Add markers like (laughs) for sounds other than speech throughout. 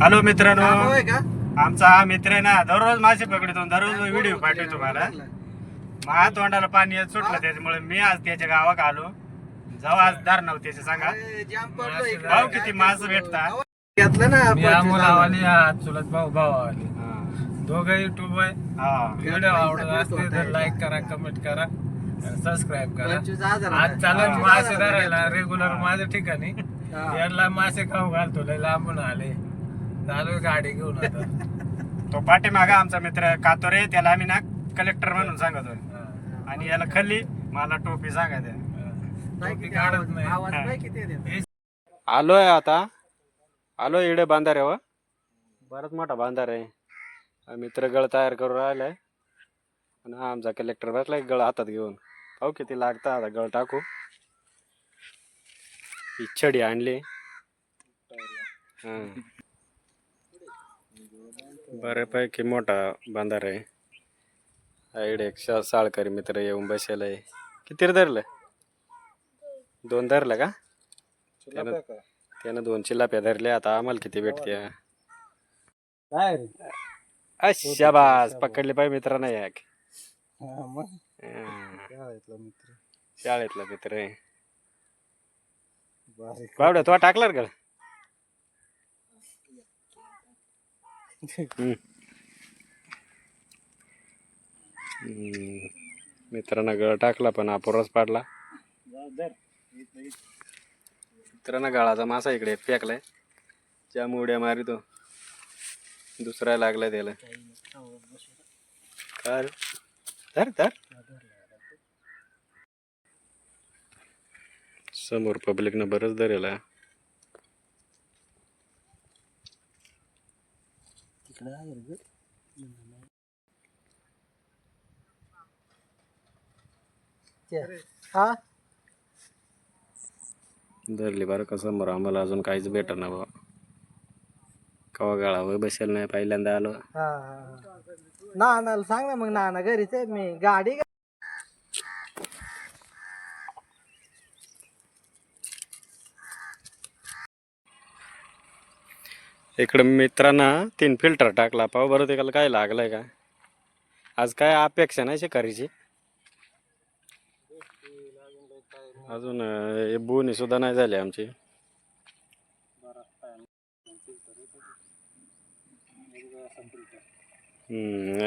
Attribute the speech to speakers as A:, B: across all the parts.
A: Hello मित्रांनो. आमचा हा मित्र आहे ना दररोज मासे पकडतो दररोज व्हिडिओ पाठवतो तुम्हाला. माझ्या तोंडाला पाणी येत सुटलं त्याच्यामुळे मी आज त्याच्या गावात आलो. जाऊ आज दार सांगा.
B: जाम पडलो इकडे.
A: भाऊ किती मास भेटता
B: घेतलं ना
C: मी
B: आपण
C: अमोलावाली हा चुलत भाऊ भावावाली
A: हा.
C: दोघं युट्यूब आहे
A: हा.
C: व्हिडिओ आवडत असते तर लाईक करा कमेंट करा सबस्क्राईब करा. आज चालत मासे धरायला रेग्युलर माझ्या ठिकाणी.
B: हा.
C: याला मासे खाऊ घालतो लय लांबून आले. चालू गाडी घेऊन आता. (laughs)
A: तो पाठीमागा आमचा मित्र कातोरे त्याला आम्ही ना कलेक्टर म्हणून सांगतो
C: हा.
A: आणि याला खल्ली मला टोपी सांगायचं
B: नाही
C: टोपी
B: किती आवाज
C: नाही.
B: आवाज नाही किती येते.
A: आलोय आता. आलोय इकडे बांधार आहे व बराच मोठा बांधार. आहे हा मित्र गळ तयार करून राहिलाय. आणि हा आमचा कलेक्टर बसलाय गळ हातात घेऊन. पाहू किती लागतं आता गळ टाकू. ही छडी आणली. हा. बऱ्यापैकी मोठा बांधार आहे. इकडे एक शा- साळकरी मित्र येऊन बसेल आहे. किती रे धरलं? दोन धरलं का? त्यानं त्यानं दोन चिल्लाप्या धरल्या. आता आम्हाला किती भेटते
C: काय रे?
A: शाबास. पकडले पाहिजे मित्र नाही एक.
C: हा, मग?
A: हं.
C: शाळेतला मित्र.
A: शाळेतला मित्र आहे.
C: बारीक.
A: बावड्या तो टाकला का? मित्रांना गळ टाकला पण अपुराच पाडला. मित्रांना गळाचा मासा इकडे फेकलाय. ज्या उड्या मारितो दुसरा लागलाय त्याला. काय धर धर. समोर पब्लिकनं बरंच धरेला हा.
B: हा
A: धरली बरं का समोर आम्हाला अजून काहीच भेट ना बा कवा गाळावर बसेल नाही पहिल्यांदा आलो
B: हा हा. नानाला सांग ना मग नाना घरीच आहे मी गाडी
A: इकडं मित्रांना तीन फिल्टर टाकला. पाव बरं त्याला काय लागलंय का आज काय अपेक्षा नाही शिकारीची. अजून हे बोनी सुद्धा नाही झाली आमची.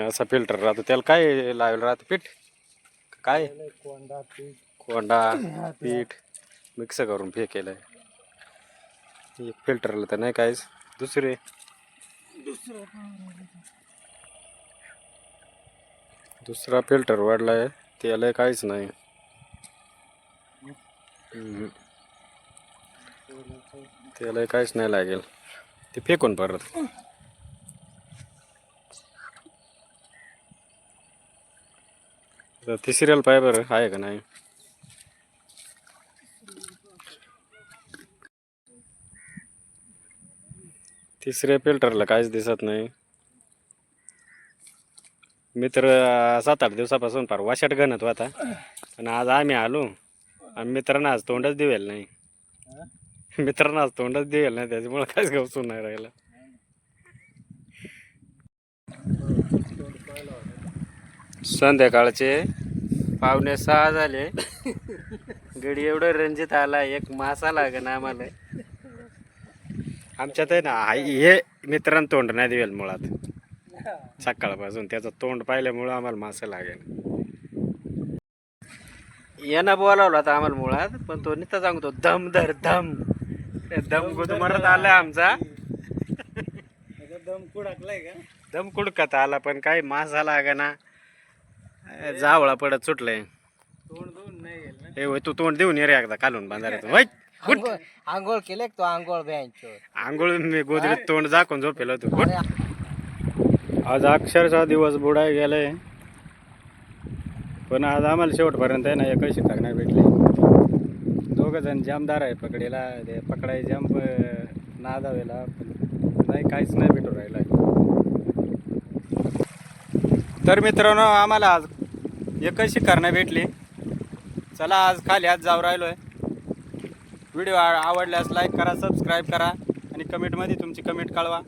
A: असा फिल्टर राहतो. त्याला काय लावेल राहतं पीठ? काय?
B: कोंडा पीठ.
A: कोंडा पीठ मिक्स करून फेकेलं आहे फिल्टरला तर नाही काहीच. दुसरे? दुसरा फिल्टर वाढलाय. त्याला काहीच नाही. त्याला काहीच नाही लागेल. ते फेकून परत. तर ती सिरियल पाय बरं आहे का नाही? तिसऱ्या फिल्टरला काहीच दिसत नाही. मित्र सात आठ दिवसापासून फार वाशाट गणत होता. आणि आज आम्ही आलो. आणि मित्रांना आज तोंडच देवेल नाही. मित्रांना आज तोंडच देवेल नाही त्याच्यामुळे काहीच गवसून नाही राहिलं. संध्याकाळचे पावणे सहा झाले. गडी एवढं रंजित आला एक मासा लागेल आम्हाला. आमच्यात आहे ना आई- हे मित्रांना तोंड नाही देवेल मुळात. सकाळपासून त्याचं तोंड पाहिल्यामुळं आम्हाला मासं लागेल. यानं बोलावला होता आम्हाला मुळात पण तो नुसता सांगतो दम धर दम. ते दम गुदमरत आला आमचा.
C: दम कुडाकलाय का
A: दम कुडकत आला पण काही मासा लागा ना जावळा पडत सुटलंय.
C: तोंड दोन नाही हे ना
A: ए होय तू तोंड देऊन ये रे एकदा कालून बांधाऱ्यातून. होय. उठ.
B: आंघोळ आंघोळ केले तो आंघोळ
A: आंघोळ मी गोदरीत तोंड झाकून झोपेल होतो. उठ. आज अक्षरशः दिवस बुडाय गेलाय पण आज आम्हाला शेवटपर्यंत आहे ना एकही शिकार नाही भेटले. दोघं जण जामदार आहे पकडीला ते पकडाय जाम नादावेला पण नाही काहीच नाही भेटू राहिला तर मित्रांनो आम्हाला आज एकही शिकार नाही भेटली. चला आज खाली आज जाऊ राहिलोय. व्हिडिओ आवडल्यास लाईक करा सबस्क्राईब करा आणि कमेंटमध्ये तुमची कमेंट कळवा.